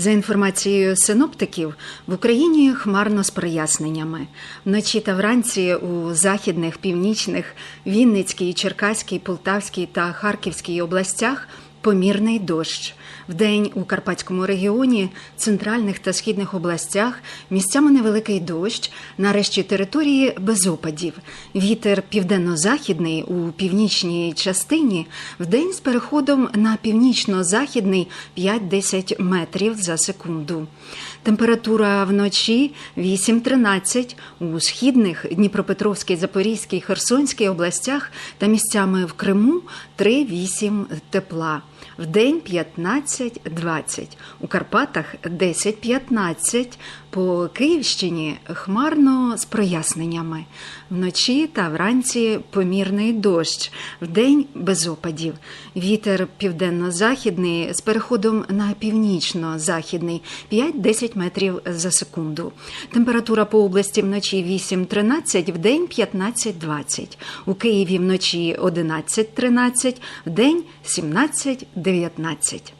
За інформацією синоптиків, в Україні хмарно з проясненнями. Вночі та вранці у західних, північних, Вінницькій, Черкаській, Полтавській та Харківській областях помірний дощ. Вдень у Карпатському регіоні, центральних та східних областях місцями невеликий дощ, нарешті території без опадів. Вітер південно-західний у північній частині вдень з переходом на північно-західний 5-10 метрів за секунду. Температура вночі 8-13 у східних Дніпропетровській, Запорізькій, Херсонській областях та місцями в Криму 3-8 тепла. Вдень 15-20, у Карпатах 10-15, по Київщині хмарно з проясненнями. Вночі та вранці помірний дощ, вдень без опадів. Вітер південно-західний з переходом на північно-західний 5-10 метрів за секунду. Температура по області вночі 8-13, вдень 15-20. У Києві вночі 11-13, вдень 17-19.